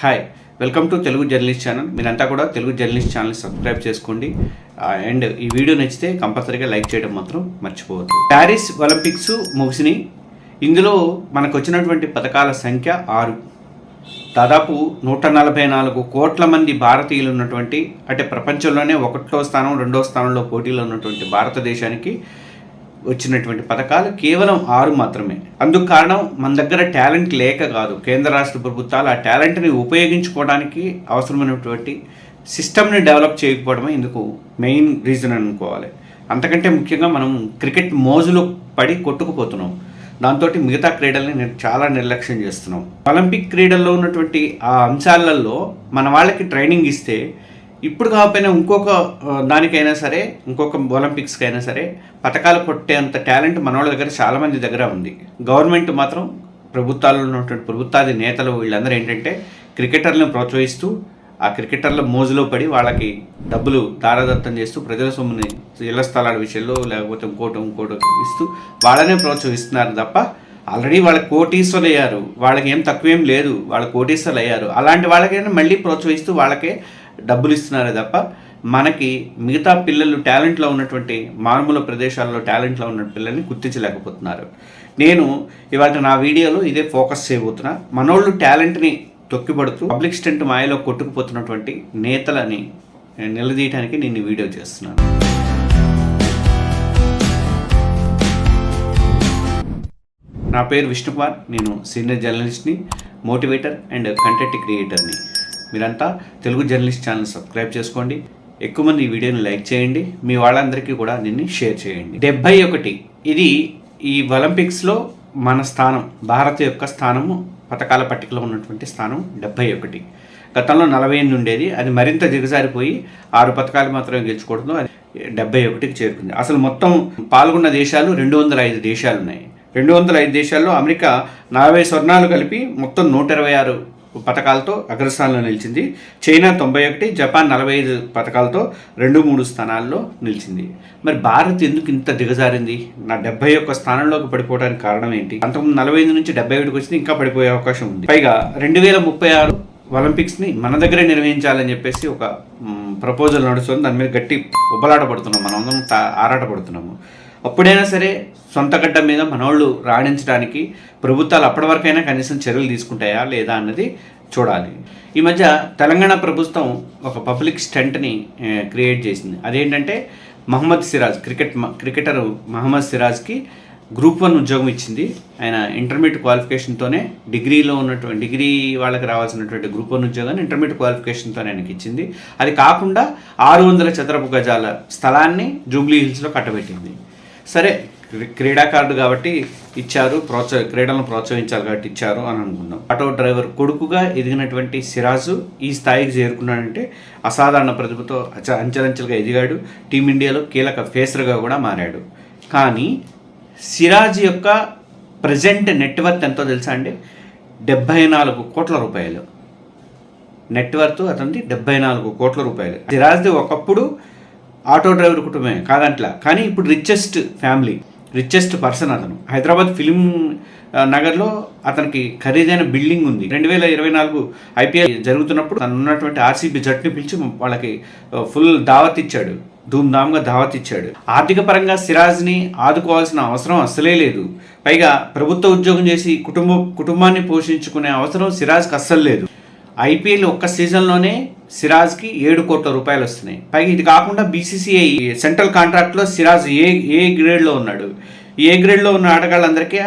Hi welcome to Telugu journalist channel మీరంతా కూడా Telugu journalist channel subscribe చేసుకోండి. అండ్ ఈ వీడియో నచ్చితే కంపల్సరీగా లైక్ చేయడం మాత్రం మర్చిపోవద్దు. ప్యారిస్ ఒలింపిక్స్ ముగిసినాయి. ఇందులో మనకు వచ్చినటువంటి పథకాల సంఖ్య ఆరు. దాదాపు నూట నలభై నాలుగు కోట్ల మంది భారతీయులు ఉన్నటువంటి అంటే ప్రపంచంలోనే ఒకటో స్థానం రెండో స్థానంలో పోటీలో ఉన్నటువంటి భారతదేశానికి వచ్చినటువంటి పథకాలు కేవలం ఆరు మాత్రమే. అందుకు కారణం మన దగ్గర టాలెంట్ లేక కాదు. కేంద్ర రాష్ట్ర ప్రభుత్వాలు ఆ టాలెంట్ని ఉపయోగించుకోవడానికి అవసరమైనటువంటి సిస్టమ్ని డెవలప్ చేయకపోవడమే ఇందుకు మెయిన్ రీజన్ అనుకోవాలి. అంతకంటే ముఖ్యంగా మనం క్రికెట్ మోజులో పడి కొట్టుకుపోతున్నాం. దాంతో మిగతా క్రీడల్ని నేను చాలా నిర్లక్ష్యం చేస్తున్నాం. ఒలింపిక్ క్రీడల్లో ఉన్నటువంటి ఆ అంశాలలో మన వాళ్ళకి ట్రైనింగ్ ఇస్తే ఇప్పుడు కాకపోయినా ఇంకొక దానికైనా సరే ఇంకొక ఒలింపిక్స్కి అయినా సరే పథకాలు కొట్టేంత టాలెంట్ మన వాళ్ళ దగ్గర చాలామంది దగ్గర ఉంది. గవర్నమెంట్ మాత్రం ప్రభుత్వాల్లో ఉన్నటువంటి ప్రభుత్వాది నేతలు వీళ్ళందరూ ఏంటంటే క్రికెటర్లను ప్రోత్సహిస్తూ ఆ క్రికెటర్ల మోజులో పడి వాళ్ళకి డబ్బులు దారాదత్తం చేస్తూ ప్రజల సొమ్ముని ఇళ్ళ స్థలాల విషయంలో లేకపోతే ఇంకోటి ఇంకోటి ఇస్తూ వాళ్ళనే ప్రోత్సహిస్తున్నారు తప్ప ఆల్రెడీ వాళ్ళ కోటీశ్వరులు అయ్యారు వాళ్ళకి ఏం తక్కువేం లేదు. వాళ్ళ కోటీశ్వరులు అయ్యారు అలాంటి వాళ్ళకైనా మళ్ళీ ప్రోత్సహిస్తూ వాళ్ళకే డబ్బులు ఇస్తున్నారే తప్ప మనకి మిగతా పిల్లలు టాలెంట్లో ఉన్నటువంటి మారుమూల ప్రదేశాల్లో టాలెంట్లో ఉన్న పిల్లల్ని గుర్తించలేకపోతున్నారు. నేను ఇవాళ నా వీడియోలో ఇదే ఫోకస్ చేయబోతున్నా. మనోళ్ళు టాలెంట్ని తొక్కిపడుతూ పబ్లిక్ స్టెంట్ మాయలో కొట్టుకుపోతున్నటువంటి నేతలని నిలదీయడానికి నేను వీడియో చేస్తున్నాను. నా పేరు విష్ణుకుమార్. నేను సీనియర్ జర్నలిస్ట్ని మోటివేటర్ అండ్ కంటెంట్ క్రియేటర్ని. మీరంతా తెలుగు జర్నలిస్ట్ ఛానల్ సబ్స్క్రైబ్ చేసుకోండి. ఎక్కువ మంది ఈ వీడియోని లైక్ చేయండి. మీ వాళ్ళందరికీ కూడా దీన్ని షేర్ చేయండి. డెబ్బై ఒకటి. ఇది ఈ ఒలింపిక్స్లో మన స్థానం భారత్ యొక్క స్థానము పథకాల పట్టికలో ఉన్నటువంటి స్థానం డెబ్బై ఒకటి. గతంలో నలభై ఎనిమిది ఉండేది. అది మరింత దిగజారిపోయి ఆరు పథకాలు మాత్రమే గెలుచుకోవడంతో అది డెబ్బై ఒకటికి చేరుకుంది. అసలు మొత్తం పాల్గొన్న దేశాలు రెండు వందల ఐదు దేశాలు ఉన్నాయి రెండు వందల ఐదు దేశాల్లో అమెరికా నలభై స్వర్ణాలు కలిపి మొత్తం నూట ఇరవై ఆరు పథకాలతో అగ్రస్థానంలో నిలిచింది. చైనా తొంభై ఒకటి జపాన్ నలభై ఐదు పథకాలతో రెండు మూడు స్థానాల్లో నిలిచింది. మరి భారత్ ఎందుకు ఇంత దిగజారింది? నా డెబ్బై ఒక్క స్థానంలోకి పడిపోవడానికి కారణం ఏంటి? పంతొమ్మిది నలభై ఐదు నుంచి డెబ్బై ఒకటికి వచ్చింది ఇంకా పడిపోయే అవకాశం ఉంది. పైగా రెండు వేల ముప్పై ఆరు ఒలింపిక్స్ని మన దగ్గరే నిర్వహించాలని చెప్పేసి ఒక ప్రపోజల్ నడుస్తుంది. దాని మీద గట్టి ఉబ్బలాట పడుతున్నాం మనం అందరం ఆరాట పడుతున్నాము అప్పుడైనా సరే సొంత గడ్డ మీద మనోళ్ళు రాణించడానికి ప్రభుత్వాలు అప్పటివరకైనా కనీసం చర్యలు తీసుకుంటాయా లేదా అన్నది చూడాలి. ఈ మధ్య తెలంగాణ ప్రభుత్వం ఒక పబ్లిక్ స్టంట్ని క్రియేట్ చేసింది. అదేంటంటే మహమ్మద్ సిరాజ్ క్రికెట్ క్రికెటర్ మహమ్మద్ సిరాజ్కి గ్రూప్ వన్ ఉద్యోగం ఇచ్చింది. ఆయన ఇంటర్మీడియట్ క్వాలిఫికేషన్తోనే డిగ్రీలో ఉన్నటువంటి డిగ్రీ వాళ్ళకి రావాల్సినటువంటి గ్రూప్ వన్ ఉద్యోగాన్ని ఇంటర్మీడియట్ క్వాలిఫికేషన్తోనే ఆయనకి ఇచ్చింది. అది కాకుండా ఆరు వందల చదరపు గజాల స్థలాన్ని జూబ్లీ హిల్స్లో కట్టబెట్టింది. సరే క్రీడా క్రీడాకారుడు కాబట్టి ఇచ్చారు ప్రోత్సహ క్రీడలను ప్రోత్సహించాలి కాబట్టి ఇచ్చారు అని అనుకున్నాం ఆటో డ్రైవర్ కొడుకుగా ఎదిగినటువంటి సిరాజు ఈ స్థాయికి చేరుకున్నాడంటే అసాధారణ ప్రతిభతో అంచెలంచెలుగా ఎదిగాడు. టీమిండియాలో కీలక ఫేసర్గా కూడా మారాడు. కానీ సిరాజ్ యొక్క ప్రజెంట్ నెట్వర్త్ ఎంతో తెలుసా అండి? డెబ్బై నాలుగు కోట్ల రూపాయలు. నెట్వర్త్ అతనిది డెబ్బై నాలుగు కోట్ల రూపాయలు. సిరాజ్ది ఒకప్పుడు ఆటో డ్రైవర్ కుటుంబమే కాదంట్లా. కానీ ఇప్పుడు రిచెస్ట్ ఫ్యామిలీ రిచెస్ట్ పర్సన్ అతను. హైదరాబాద్ ఫిలిం నగర్లో అతనికి ఖరీదైన బిల్డింగ్ ఉంది. రెండు వేల ఇరవై నాలుగు ఐపీఎల్ జరుగుతున్నప్పుడు తను ఉన్నటువంటి ఆర్సీబీ జట్టుని పిలిచి వాళ్ళకి ఫుల్ దావత్ ఇచ్చాడు. ధూమ్ధామ్గా దావత్ ఇచ్చాడు. ఆర్థిక పరంగా సిరాజ్ని ఆదుకోవాల్సిన అవసరం అస్సలే లేదు. పైగా ప్రభుత్వ ఉద్యోగం చేసి కుటుంబ కుటుంబాన్ని పోషించుకునే అవసరం సిరాజ్కి అస్సలు లేదు. ఐపీఎల్ ఒక్క సీజన్లోనే సిరాజ్కి ఏడు కోట్ల రూపాయలు వస్తున్నాయి. పైగా ఇది కాకుండా బీసీసీఐ సెంట్రల్ కాంట్రాక్ట్లో సిరాజ్ ఏ ఏ గ్రేడ్లో ఉన్నాడు? ఏ గ్రేడ్లో ఉన్న ఆటగాళ్ళందరికీ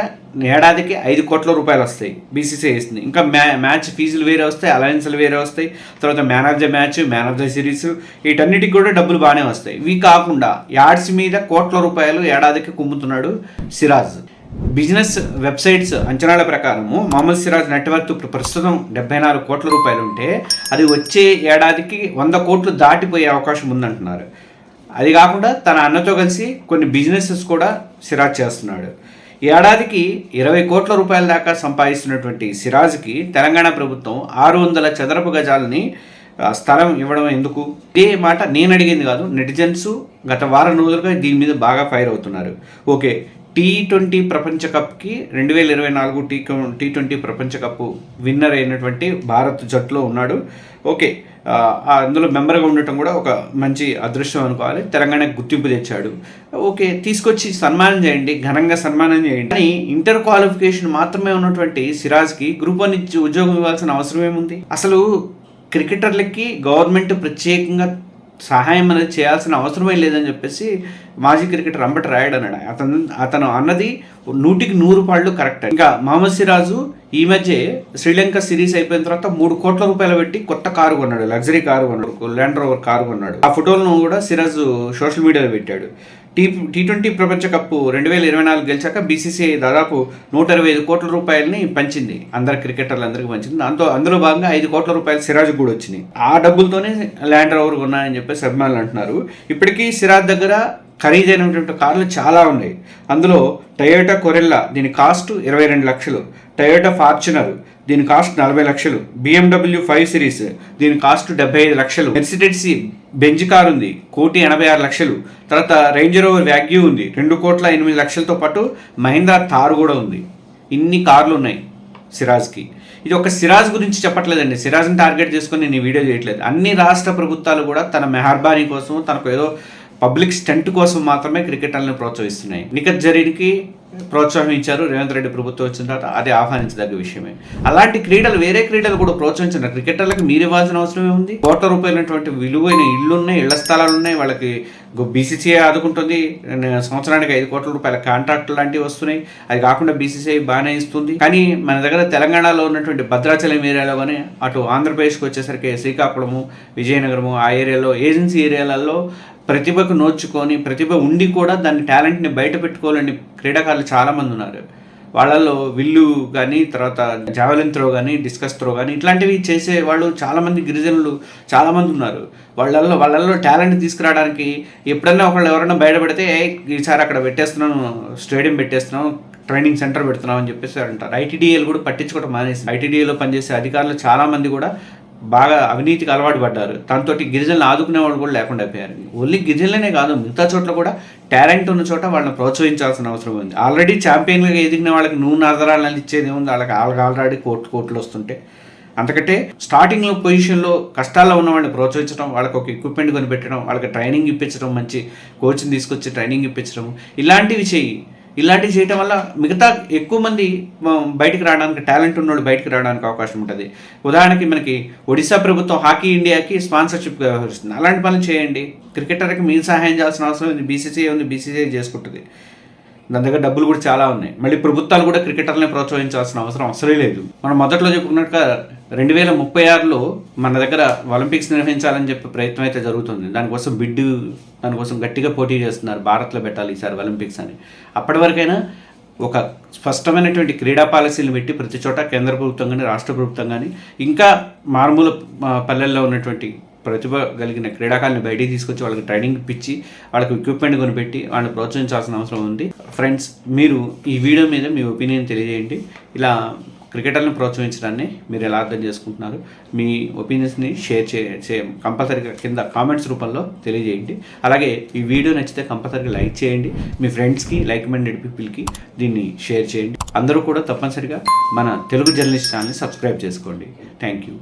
ఏడాదికి ఐదు కోట్ల రూపాయలు వస్తాయి బీసీసీఐ ఇస్తుంది ఇంకా మ్యా మ్యాచ్ ఫీజులు వేరే వస్తాయి అలయన్స్లు వేరే వస్తాయి తర్వాత man of the match man of the series వీటన్నిటికి కూడా డబ్బులు బాగానే వస్తాయి. ఇవి కాకుండా యాడ్స్ మీద కోట్ల రూపాయలు ఏడాదికి కుమ్ముతున్నాడు సిరాజ్. బిజినెస్ వెబ్సైట్స్ అంచనాల ప్రకారము మహమ్మద్ సిరాజ్ నెట్వర్క్ ఇప్పుడు ప్రస్తుతం డెబ్బై నాలుగు కోట్ల రూపాయలు ఉంటే అది వచ్చే ఏడాదికి వంద కోట్లు దాటిపోయే అవకాశం ఉందంటున్నారు. అది కాకుండా తన అన్నతో కలిసి కొన్ని బిజినెసెస్ కూడా సిరాజ్ చేస్తున్నాడు. ఏడాదికి ఇరవై కోట్ల రూపాయల దాకా సంపాదిస్తున్నటువంటి సిరాజ్కి తెలంగాణ ప్రభుత్వం ఆరు వందల చదరపు గజాలని స్థలం ఇవ్వడం ఎందుకు? ఇదే మాట నేను అడిగింది కాదు నెటిజన్స్ గత వారం రోజులుగా దీని మీద బాగా ఫైర్ అవుతున్నారు. ఓకే టీ ట్వంటీ ప్రపంచ కప్కి రెండు వేల ఇరవై నాలుగు టీ టీ ట్వంటీ ప్రపంచ కప్ విన్నర్ అయినటువంటి భారత్ జట్టులో ఉన్నాడు. ఓకే అందులో మెంబర్గా ఉండటం కూడా ఒక మంచి అదృష్టం అనుకోవాలి. తెలంగాణకు గుర్తింపు తెచ్చాడు. ఓకే తీసుకొచ్చి సన్మానం చేయండి ఘనంగా సన్మానం చేయండి. కానీ ఇంటర్ క్వాలిఫికేషన్ మాత్రమే ఉన్నటువంటి సిరాజ్కి గ్రూప్ వన్ ఇచ్చి ఉద్యోగం ఇవ్వాల్సిన అవసరం ఏముంది? అసలు క్రికెటర్లకి గవర్నమెంట్ ప్రత్యేకంగా సహాయం అనేది చేయాల్సిన అవసరమే లేదని చెప్పేసి మాజీ క్రికెటర్ అంబటి రాయడు అన్నాడు అతను అతను అన్నది నూటికి నూరు పాళ్ళు కరెక్ట్. ఇంకా మహమ్మద్ సిరాజు ఈ మధ్య శ్రీలంక సిరీస్ అయిపోయిన తర్వాత మూడు కోట్ల రూపాయలు పెట్టి కొత్త కారు కొన్నాడు లగ్జరీ కారు కొన్నాడు ల్యాండ్ రోవర్ కారు కొన్నాడు. ఆ ఫోటోలను కూడా సిరాజ్ సోషల్ మీడియాలో పెట్టాడు. టీ టీ ట్వంటీ ప్రపంచ కప్ రెండు వేల ఇరవై నాలుగు గెలిచాక బీసీసీఐ దాదాపు నూట ఇరవై ఐదు కోట్ల రూపాయలని పంచింది. అందరు క్రికెటర్లందరికీ పంచింది. దాంతో అందులో భాగంగా ఐదు కోట్ల రూపాయలు సిరాజ్ కూడా వచ్చినాయి. ఆ డబ్బులతోనే ల్యాండ్ రోవర్ కొన్నాయని చెప్పేసి అభిమానులు అంటున్నారు. ఇప్పటికీ సిరాజ్ దగ్గర ఖరీదైనటువంటి కార్లు చాలా ఉన్నాయి. అందులో టయోటా కొరెల్లా దీని కాస్ట్ ఇరవై రెండు లక్షలు. టయోటా ఫార్చునర్ దీని కాస్ట్ నలభై లక్షలు. బిఎండబ్ల్యూ ఫైవ్ సిరీస్ దీని కాస్ట్ డెబ్బై ఐదు లక్షలు. మెర్సిడెస్ బెంజ్ కార్ ఉంది కోటి ఎనభై ఆరు లక్షలు. తర్వాత రేంజ్ రోవర్ వ్యాగ్యూ ఉంది రెండు కోట్ల ఎనిమిది లక్షలతో పాటు మహీంద్రా థార్ కూడా ఉంది. ఇన్ని కార్లు ఉన్నాయి సిరాజ్కి. ఇది ఒక సిరాజ్ గురించి చెప్పట్లేదండి. సిరాజ్ని టార్గెట్ చేసుకొని నేను ఈ వీడియో చేయట్లేదు. అన్ని రాష్ట్ర ప్రభుత్వాలు కూడా తన మెహర్బానీ కోసం తనకు ఏదో పబ్లిక్ స్టంట్ కోసం మాత్రమే క్రికెటర్లను ప్రోత్సహిస్తున్నాయి. నికత్ జరీన్కి ప్రోత్సాహం ఇచ్చారు రేవంత్ రెడ్డి ప్రభుత్వం వచ్చిన తర్వాత అది ఆహ్వానించదగ్గ విషయమే. అలాంటి క్రీడలు వేరే క్రీడలు కూడా ప్రోత్సహించిన క్రికెటర్లకు మీరు ఇవ్వాల్సిన అవసరమే ఉంది కోట్ల రూపాయలైనటువంటి విలువైన ఇళ్ళు ఉన్నాయి ఇళ్ళ స్థలాలు ఉన్నాయి వాళ్ళకి బీసీసీఐ ఆదుకుంటుంది. సంవత్సరానికి ఐదు కోట్ల రూపాయల కాంట్రాక్ట్ లాంటివి వస్తున్నాయి. అది కాకుండా బీసీసీఐ బాగానే ఇస్తుంది. కానీ మన దగ్గర తెలంగాణలో ఉన్నటువంటి భద్రాచలం ఏరియాలో కానీ అటు ఆంధ్రప్రదేశ్కి వచ్చేసరికి శ్రీకాకుళము విజయనగరము ఆ ఏరియాలో ఏజెన్సీ ఏరియాలలో ప్రతిభకు నోచుకొని ప్రతిభ ఉండి కూడా దాని టాలెంట్ని బయట పెట్టుకోవాలని క్రీడాకారులు చాలామంది ఉన్నారు. వాళ్ళల్లో విల్లు కానీ తర్వాత జావెలిన్ త్రో కానీ డిస్కస్ త్రో కానీ ఇట్లాంటివి చేసే వాళ్ళు చాలామంది గిరిజనులు చాలామంది ఉన్నారు. వాళ్ళల్లో వాళ్ళల్లో టాలెంట్ తీసుకురావడానికి ఎప్పుడన్నా ఒకళ్ళు ఎవరైనా బయటపడితే "ఏయ్, ఈసారి అక్కడ పెట్టేస్తున్నాను స్టేడియం పెట్టేస్తున్నాం ట్రైనింగ్ సెంటర్ పెడుతున్నాం అని చెప్పేసి అంటారు. ఐటీడీఏలు కూడా పట్టించుకోవడం మానేసి ఐటీడీఏలో పనిచేసే అధికారులు చాలామంది కూడా బాగా అవినీతికి అలవాటు పడ్డారు. తనతోటి గిరిజనులు ఆదుకునే వాళ్ళు కూడా లేకుండా అయిపోయారు. ఓన్లీ గిరిజనులనే కాదు మిగతా చోట్ల కూడా టాలెంట్ ఉన్న చోట వాళ్ళని ప్రోత్సహించాల్సిన అవసరం ఉంది. ఆల్రెడీ ఛాంపియన్గా ఎదిగిన వాళ్ళకి నూనె ఆధారాలను ఇచ్చేది ఉంది వాళ్ళకి వాళ్ళకి ఆల్రెడీ కోట్లు కోట్లు వస్తుంటే. అంతకంటే స్టార్టింగ్లో పొజిషన్లో కష్టాల్లో ఉన్న వాళ్ళని ప్రోత్సహించడం వాళ్ళకి ఒక ఎక్విప్మెంట్ కొనిపెట్టడం వాళ్ళకి ట్రైనింగ్ ఇప్పించడం మంచి కోచ్ని తీసుకొచ్చి ట్రైనింగ్ ఇప్పించడం ఇలాంటివి చేయి. ఇలాంటివి చేయటం వల్ల మిగతా ఎక్కువ మంది బయటకు రావడానికి టాలెంట్ ఉన్నోళ్ళు బయటకు రావడానికి అవకాశం ఉంటుంది. ఉదాహరణకి మనకి ఒడిశా ప్రభుత్వం హాకీ ఇండియాకి స్పాన్సర్షిప్ వ్యవహరిస్తుంది. అలాంటి పనులు చేయండి. క్రికెటర్కి మీరు సహాయం చేయాల్సిన అవసరం ఉంది. బీసీసీ ఉంది. బీసీసీఐ చేసుకుంటుంది. దాని దగ్గర డబ్బులు కూడా చాలా ఉన్నాయి. మళ్ళీ ప్రభుత్వాలు కూడా క్రికెటర్ని ప్రోత్సహించాల్సిన అవసరం అసలే లేదు. మనం మొదట్లో చెప్పుకున్నట్టుగా రెండు వేల ముప్పై ఆరులో మన దగ్గర ఒలింపిక్స్ నిర్వహించాలని చెప్పి ప్రయత్నం అయితే జరుగుతుంది. దానికోసం బిడ్డు దానికోసం గట్టిగా పోటీ చేస్తున్నారు భారత్లో పెట్టాలి ఈసారి ఒలింపిక్స్ అని. అప్పటి వరకైనా ఒక స్పష్టమైనటువంటి క్రీడా పాలసీలు పెట్టి ప్రతి చోట కేంద్ర ప్రభుత్వం కానీ రాష్ట్ర ప్రభుత్వం కానీ ఇంకా మారుమూల పల్లెల్లో ఉన్నటువంటి ప్రతిభ కలిగిన క్రీడాకారులను బయటికి తీసుకొచ్చి వాళ్ళకి ట్రైనింగ్ ఇప్పించి వాళ్ళకి ఎక్విప్మెంట్ కొనిపెట్టి వాళ్ళని ప్రోత్సహించాల్సిన అవసరం ఉంది. ఫ్రెండ్స్ మీరు ఈ వీడియో మీద మీ ఒపీనియన్ తెలియజేయండి. ఇలా క్రికెటర్ని ప్రోత్సహించడాన్ని మీరు ఎలా అర్థం చేసుకుంటున్నారు? మీ ఒపీనియన్స్ని షేర్ చే చే కంపల్సరీగా కింద కామెంట్స్ రూపంలో తెలియజేయండి. అలాగే ఈ వీడియో నచ్చితే కంపల్సరీగా లైక్ చేయండి. మీ ఫ్రెండ్స్కి లైక్ మైండెడ్ పీపుల్కి దీన్ని షేర్ చేయండి. అందరూ కూడా తప్పనిసరిగా మన తెలుగు జర్నలిస్ట్ ఛానల్ని సబ్స్క్రైబ్ చేసుకోండి. Thank you.